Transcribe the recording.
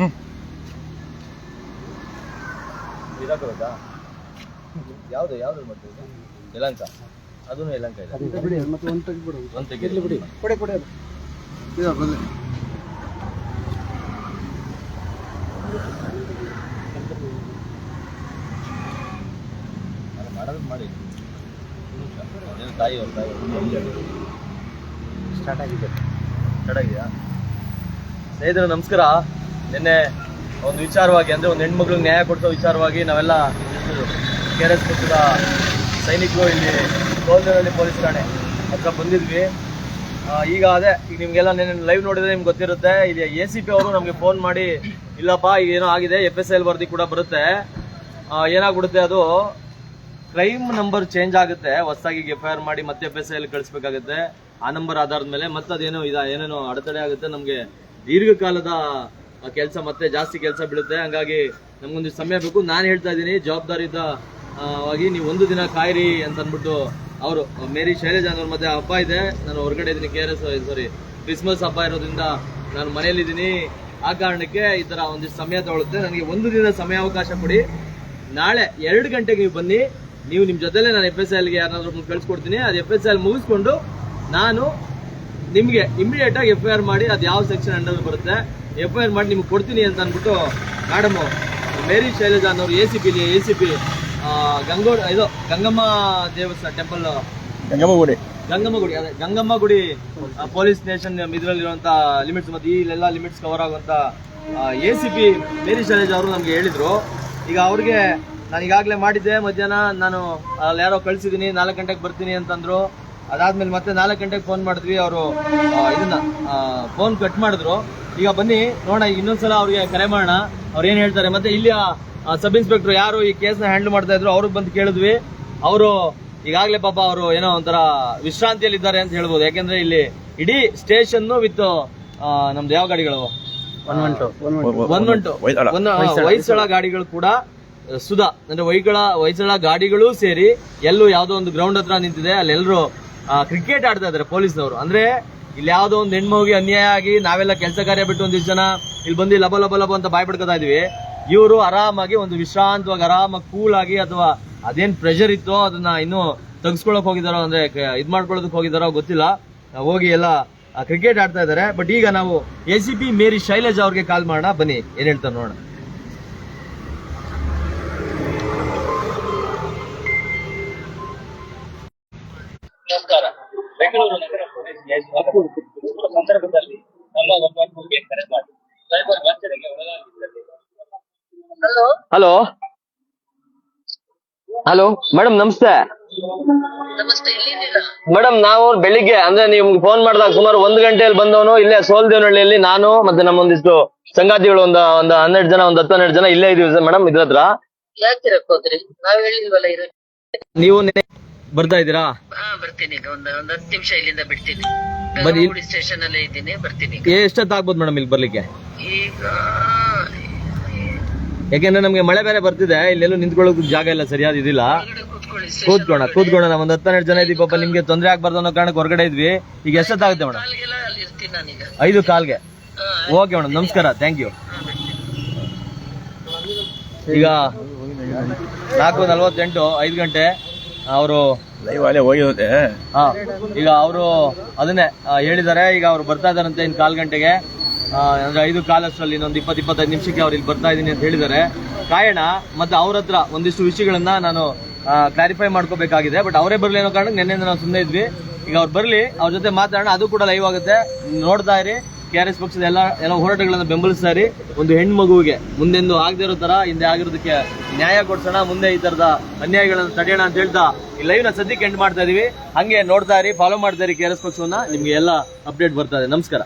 ಹ್ಮ್. ಇದಾಕೋದಾ ಯಾವ್ದು ಯಾವ್ದು ಮಾಡ್ತೀವಿ ಯಲಂಕ ಅದನ್ನು ಯಲಂಕ ಇದೆ. ಬಿಡಿ ಮತ್ತೆ ಒಂದು ತೆಗಿಬಿಡು ಒಂದು ತೆಗೀರಿ ಬಿಡಿ. ಕೊಡೆ ಕೊಡೆ ಅದು. ಇದು ಮಾಡೋದು ಮಾಡಿ. ತಾಯಿ ಅವ್ರ ತಾಯಿ ಸ್ಟಾರ್ಟ್ ಆಗಿದೆ ಸ್ಟಾರ್ಟ್ ಆಗಿದೆಯಾ? ಸ್ನೇಹಿತರು ನಮಸ್ಕಾರ. ನಿನ್ನೆ ಒಂದು ವಿಚಾರವಾಗಿ, ಅಂದರೆ ಒಂದು ಹೆಣ್ಮಕ್ಳಿಗೆ ನ್ಯಾಯ ಕೊಡ್ತಾ ವಿಚಾರವಾಗಿ ನಾವೆಲ್ಲ ಕೆ ಆರ್ ಎಸ್ ಪಕ್ಷದ ಸೈನಿಕರು ಇಲ್ಲಿ ಕೋಲ್ದೂರಲ್ಲಿ ಪೊಲೀಸ್ ಠಾಣೆ ಹತ್ರ ಬಂದಿದ್ವಿ. ಈಗ ಅದೇ, ಈಗ ನಿಮಗೆಲ್ಲ ನಿನ್ನೆ ಲೈವ್ ನೋಡಿದ್ರೆ ನಿಮ್ಗೆ ಗೊತ್ತಿರುತ್ತೆ, ಇಲ್ಲಿ ಎ ಸಿ ಪಿ ಅವರು ನಮಗೆ ಫೋನ್ ಮಾಡಿ, ಇಲ್ಲಪ್ಪ, ಈಗ ಏನೋ ಆಗಿದೆ ಎಫ್ ಎಸ್ ಎಲ್ ವರದಿ ಕೂಡ ಬರುತ್ತೆ. ಏನಾಗ್ಬಿಡುತ್ತೆ ಅದು ಕ್ರೈಮ್ ನಂಬರ್ ಚೇಂಜ್ ಆಗುತ್ತೆ, ಹೊಸದಾಗಿ ಎಫ್ ಐ ಆರ್ ಮಾಡಿ ಮತ್ತೆ ಎಫ್ ಎಸ್ ಎಲ್ ಕಳಿಸ್ಬೇಕಾಗುತ್ತೆ, ಆ ನಂಬರ್ ಆಧಾರದ ಮೇಲೆ ಮತ್ತೆ ಅದೇನೋ ಇದ, ಏನೇನೋ ಅಡೆತಡೆ ಆಗುತ್ತೆ, ನಮಗೆ ದೀರ್ಘಕಾಲದ ಕೆಲಸ ಮತ್ತೆ ಜಾಸ್ತಿ ಕೆಲಸ ಬೀಳುತ್ತೆ. ಹಂಗಾಗಿ ನಮ್ಗೊಂದು ಸಮಯ ಬೇಕು. ನಾನು ಹೇಳ್ತಾ ಇದ್ದೀನಿ ಜವಾಬ್ದಾರಿಯಿಂದ ಆ, ವಾಗಿ ನೀವು ಒಂದು ದಿನ ಕಾಯಿರಿ ಅಂತ ಅಂದ್ಬಿಟ್ಟು ಅವರು ಮೇರಿ ಶೈಲೇಜ್ ಅನ್ನೋರ್ ಮತ್ತೆ ಹಬ್ಬ ಇದೆ. ನಾನು ಹೊರಗಡೆ ಇದ್ದೀನಿ K R S sorry Christmas ಹಬ್ಬ ಇರೋದ್ರಿಂದ ನಾನು ಮನೆಯಲ್ಲಿದ್ದೀನಿ. ಆ ಕಾರಣಕ್ಕೆ ಈ ಥರ ಒಂದಿಷ್ಟು ಸಮಯ ತಗೊಳುತ್ತೆ. ನನಗೆ ಒಂದು ದಿನ ಸಮಯಾವಕಾಶ ಕೊಡಿ. ನಾಳೆ ಎರಡು ಗಂಟೆಗೆ ನೀವು ಬನ್ನಿ. ನೀವು ನಿಮ್ಮ ಜೊತೆಲೇ ನಾನು ಎಫ್ ಎಸ್ ಎಲ್ಗೆ ಯಾರಾದ್ರೂ ಕಳಿಸ್ಕೊಡ್ತೀನಿ. ಅದು ಎಫ್ ಎಸ್ ಎಲ್ ಮುಗಿಸ್ಕೊಂಡು ನಾನು ನಿಮಗೆ ಇಮಿಡಿಯೇಟ್ ಆಗಿ ಎಫ್ ಐ ಆರ್ ಮಾಡಿ ಅದು ಯಾವ ಸೆಕ್ಷನ್ ಅಂಡರ್ ಬರುತ್ತೆ. ಎಫ್ ಐ ಆರ್ ಮಾಡಿ ನಿಮ್ಗೆ ಕೊಡ್ತೀನಿ ಅಂತ ಅಂದ್ಬಿಟ್ಟು ಮೇಡಮು ಮೇರಿ ಶೈಲಜಾ ಅನ್ನೋರು A C P A C P ಗಂಗೋಡ್ ಇದು ಗಂಗಮ್ಮ ದೇವಸ್ಥಾನ ಟೆಂಪಲ್ ಗಂಗಮ್ಮ ಗುಡಿ. ಗಂಗಮ್ಮ ಗುಡಿ ಅದೇ ಗಂಗಮ್ಮ ಗುಡಿ ಪೊಲೀಸ್ ಸ್ಟೇಷನ್ ಇದರಲ್ಲಿರುವಂತ ಲಿಮಿಟ್ಸ್ ಮತ್ತೆ ಇಲ್ಲೆಲ್ಲ ಲಿಮಿಟ್ಸ್ ಕವರ್ ಆಗುವಂತ A C P Mary Shailaja ಅವರು ನಮ್ಗೆ ಹೇಳಿದ್ರು. ಈಗ ಅವ್ರಿಗೆ ನಾನು ಈಗಾಗಲೇ ಮಾಡಿದ್ದೆ ಮಧ್ಯಾಹ್ನ ನಾನು ಅಲ್ಲಿ ಯಾರೋ ಕಳ್ಸಿದ್ದೀನಿ ನಾಲ್ಕು ಗಂಟೆಗೆ ಬರ್ತೀನಿ ಅಂತಂದ್ರು. ಅದಾದ್ಮೇಲೆ ಮತ್ತೆ ನಾಲ್ಕು ಗಂಟೆಗೆ ಫೋನ್ ಮಾಡಿದ್ವಿ ಅವರು ಇದನ್ನ ಫೋನ್ ಕಟ್ ಮಾಡಿದ್ರು. ಈಗ ಬನ್ನಿ ನೋಡೋಣ ಇನ್ನೊಂದ್ಸಲ ಅವ್ರಿಗೆ ಕರೆ ಮಾಡೋಣ. ಅವ್ರು ಏನ್ ಹೇಳ್ತಾರೆ ಮತ್ತೆ ಇಲ್ಲಿ ಸಬ್ ಇನ್ಸ್ಪೆಕ್ಟರ್ ಯಾರು ಈ ಕೇಸ್ನ ಹ್ಯಾಂಡಲ್ ಮಾಡ್ತಾ ಇದ್ರು ಅವ್ರಿಗೆ ಬಂದು ಕೇಳಿದ್ವಿ. ಅವರು ಈಗಾಗಲೇ ಪಾಪ ಅವರು ಏನೋ ಒಂಥರ ವಿಶ್ರಾಂತಿಯಲ್ಲಿ ಇದ್ದಾರೆ ಅಂತ ಹೇಳ್ಬೋದು. ಯಾಕೆಂದ್ರೆ ಇಲ್ಲಿ ಇಡೀ ಸ್ಟೇಷನ್ ವಿತ್ ನಮ್ದು ಯಾವ ಗಾಡಿಗಳು? ಒನ್ ಒನ್ ಟು ವೈಸಳ. ಗಾಡಿಗಳು ಕೂಡ ಸುಧಾ ಅಂದ್ರೆ ವೈಗಳ ವಯಸ್ಸಳ ಗಾಡಿಗಳು ಸೇರಿ ಎಲ್ಲೂ ಯಾವ್ದೋ ಒಂದು ಗ್ರೌಂಡ್ ಹತ್ರ ನಿಂತಿದೆ. ಅಲ್ಲೆಲ್ಲರೂ ಕ್ರಿಕೆಟ್ ಆಡ್ತಾ ಇದಾರೆ ಪೊಲೀಸ್ನವರು. ಅಂದ್ರೆ ಇಲ್ಲಿ ಯಾವುದೋ ಒಂದು ಹೆಣ್ಮಗುಗೆ ಅನ್ಯಾಯ ಆಗಿ ನಾವೆಲ್ಲ ಕೆಲಸ ಕಾರ್ಯ ಬಿಟ್ಟು ಒಂದಿಷ್ಟು ಜನ ಇಲ್ಲಿ ಬಂದು ಲಬ ಲಬ ಲಬ ಅಂತ ಬಾಯ್ ಬಿಡ್ಕೊತಾ ಇದೀವಿ. ಇವರು ಆರಾಮಾಗಿ ಒಂದು ವಿಶ್ರಾಂತವಾಗಿ, ಆರಾಮಾಗಿ ಕೂಲ್ ಆಗಿ ಅಥವಾ ಅದೇನ್ ಪ್ರೆಷರ್ ಇತ್ತೋ ಅದನ್ನ ಇನ್ನೂ ತಗ್ಸ್ಕೊಳಕ್ ಹೋಗಿದಾರೋ, ಅಂದ್ರೆ ಇದ್ ಮಾಡ್ಕೊಳ್ಳೋದಕ್ಕೆ ಹೋಗಿದಾರೋ ಗೊತ್ತಿಲ್ಲ. ಹೋಗಿ ಎಲ್ಲ ಕ್ರಿಕೆಟ್ ಆಡ್ತಾ ಇದಾರೆ ಬಟ್ ಈಗ ನಾವು A C P Mary Shailaj ಅವ್ರಿಗೆ ಕಾಲ್ ಮಾಡೋಣ. ಬನ್ನಿ, ಏನ್ ಹೇಳ್ತಾರೆ ನೋಡೋಣ. ಬೆಂಗಳೂರು ನಗರ ಪೊಲೀಸ್ಗೆ ಸ್ವಾಗತ. ಸಂದರ್ಭದಲ್ಲಿ ನಮ್ಮ ಒಬ್ಬ ಹುಡುಗಿಗೆ ಕರೆ ಮಾಡಿ ಸೈಬರ್ ವಂಚನೆಗೆ ಒಳಗಾಗಿದ್ದಲ್ಲಿ ಹಲೋ ಹಲೋ ಮೇಡಮ್ ನಮಸ್ತೆ ಮೇಡಮ್ ನಾವು ಬೆಳಿಗ್ಗೆ ಅಂದ್ರೆ ನಿಮ್ಗೆ ಫೋನ್ ಮಾಡಿದಾಗ ಸುಮಾರು ಒಂದ್ ಗಂಟೆಯಲ್ಲಿ ಬಂದವನು ಇಲ್ಲೇ ಸೋಲ್ದೇವನಹಳ್ಳಿಯಲ್ಲಿ ನಾನು ಮತ್ತೆ ನಮ್ಮೊಂದಿಷ್ಟು ಸಂಗಾತಿಗಳು ಒಂದ್ ಒಂದ್ ಹನ್ನೆರಡು ಜನ ಒಂದು ಹತ್ತು ಹನ್ನೆರಡು ಜನ ಇಲ್ಲೇ ಇದೀವಿ ಮೇಡಮ್ ಇದ್ರ ಹತ್ರ. ಹೋದ್ರಿ? ನಾವ್ ಹೇಳಿದ್ವಲ್ಲ ನೀವು ಬರ್ತಾ ಇದ್ದೀರಾ? ಹಾ ಬರ್ತೀನಿ. ಈಗ ಒಂದು ಒಂದ್ ಹತ್ತು ನಿಮಿಷ ಇಲ್ಲಿಂದ ಬಿಡ್ತೀನಿ. ಬನ್ನಿ. ಸ್ಟೇಷನ್ ಅಲ್ಲೇ ಇದ್ದೀನಿ ಬರ್ತೀನಿ ಈಗ. ಎಷ್ಟೊತ್ತಾಗ್ಬೋದು ಮೇಡಮ್ ಇಲ್ಲಿ ಬರ್ಲಿಕ್ಕೆ? ಈಗ ಯಾಕೆಂದ್ರೆ ನಮ್ಗೆ ಮಳೆ ಬೇರೆ ಬರ್ತಿದೆ ಇಲ್ಲೆಲ್ಲೂ ನಿಂತ್ಕೊಳ್ಳೋಕೆ ಜಾಗ ಇಲ್ಲ ಸರಿಯಾದ ಇದಿಲ್ಲ. ಹೊರಗಡೆ ಕೂತ್ಕೊಳ್ಳಿ ಒಂದು ಕೂತ್ಕೋಣ ನಾವು ಒಂದ್ ಹತ್ತು ಜನ ಇದೀವಿ ಪಾಪ ನಿಮ್ಗೆ ತೊಂದರೆ ಆಗ್ಬಾರ್ದು ಅನ್ನೋ ಕಾರಣಕ್ಕೆ ಹೊರಗಡೆ ಇದ್ವಿ. ಈಗ ಎಷ್ಟೊತ್ತಾಗುತ್ತೆ ಮೇಡಮ್ ಕಾಲ್ಗೆಲ್ಲ ಅಲ್ಲಿ ಇರ್ತೀನಿ ನಾನೀಗ. ಐದು ಕಾಲ್ಗೆ. ಹಾ, ಓಕೆ ಮೇಡಮ್ ನಮಸ್ಕಾರ. ಥ್ಯಾಂಕ್ ಯು ಈಗ ನಾಲ್ಕು ನಲ್ವತ್ತೆಂಟು ಐದು ಗಂಟೆ. ಅವರು ಲೈವ್ ಅಲ್ಲೇ ಹೋಗಿರುತ್ತೆ. ಹಾ ಈಗ ಅವರು ಅದನ್ನೇ ಆ, ಹೇಳಿದ್ದಾರೆ. ಈಗ ಅವ್ರು ಬರ್ತಾ ಇದಾರಂತೆ ಇನ್ ಕಾಲ್ ಗಂಟೆಗೆ. ಆ, ಅಂದ್ರೆ ಐದು ಕಾಲಷ್ಟರಲ್ಲಿ ಇನ್ನೊಂದು ಇಪ್ಪತ್ತು ಇಪ್ಪತ್ತೈದು ನಿಮಿಷಕ್ಕೆ ಅವ್ರು ಇಲ್ಲಿ ಬರ್ತಾ ಇದ್ದೀನಿ ಅಂತ ಹೇಳಿದ್ದಾರೆ. ಕಾಯೋಣ ಮತ್ತೆ ಅವ್ರ ಹತ್ರ ಒಂದಿಷ್ಟು ವಿಷಯಗಳನ್ನ ನಾನು ಕ್ಲಾರಿಫೈ ಮಾಡ್ಕೋಬೇಕಾಗಿದೆ. ಬಟ್ ಅವರೇ ಬರಲಿ ಅನ್ನೋ ಕಾರಣಕ್ಕೆ ನಿನ್ನೆಯಿಂದ ನಾವು ಸುಮ್ಮನೆ ಇದ್ವಿ. ಈಗ ಅವ್ರು ಬರಲಿ ಅವ್ರ ಜೊತೆ ಮಾತಾಡೋಣ. ಅದು ಕೂಡ ಲೈವ್ ಆಗುತ್ತೆ. ನೋಡ್ತಾ ಇರಿ. ಕೆ ಆರ್ ಎಸ್ ಪಕ್ಷದ ಎಲ್ಲ ಎಲ್ಲ ಹೋರಾಟಗಳನ್ನ ಬೆಂಬಲಿಸ್ತಾ ಇರಿ. ಒಂದು ಹೆಣ್ಣು ಮಗುವಿಗೆ ಮುಂದೆಂದು ಆಗದಿರೋ ತರ ಹಿಂದೆ ಆಗಿರೋದಕ್ಕೆ ನ್ಯಾಯ ಕೊಡ್ಸೋಣ, ಮುಂದೆ ಈ ತರದ ಅನ್ಯಾಯಗಳನ್ನ ತಡೆಯೋಣ ಅಂತ ಹೇಳ್ತಾ ಈ ಲೈವ್ನ ಸದ್ಯಕ್ಕೆ ಎಂಡ್ ಮಾಡ್ತಾ ಇದೀವಿ. ಹಂಗೆ ನೋಡ್ತಾ ಇರಿ ಫಾಲೋ ಮಾಡ್ತಾ ಇರಿ ಕೆ ಆರ್ ಎಸ್ ಪಕ್ಷವನ್ನ. ನಿಮ್ಗೆ ಎಲ್ಲ ಅಪ್ಡೇಟ್ ಬರ್ತಾ ಇದೆ. ನಮಸ್ಕಾರ.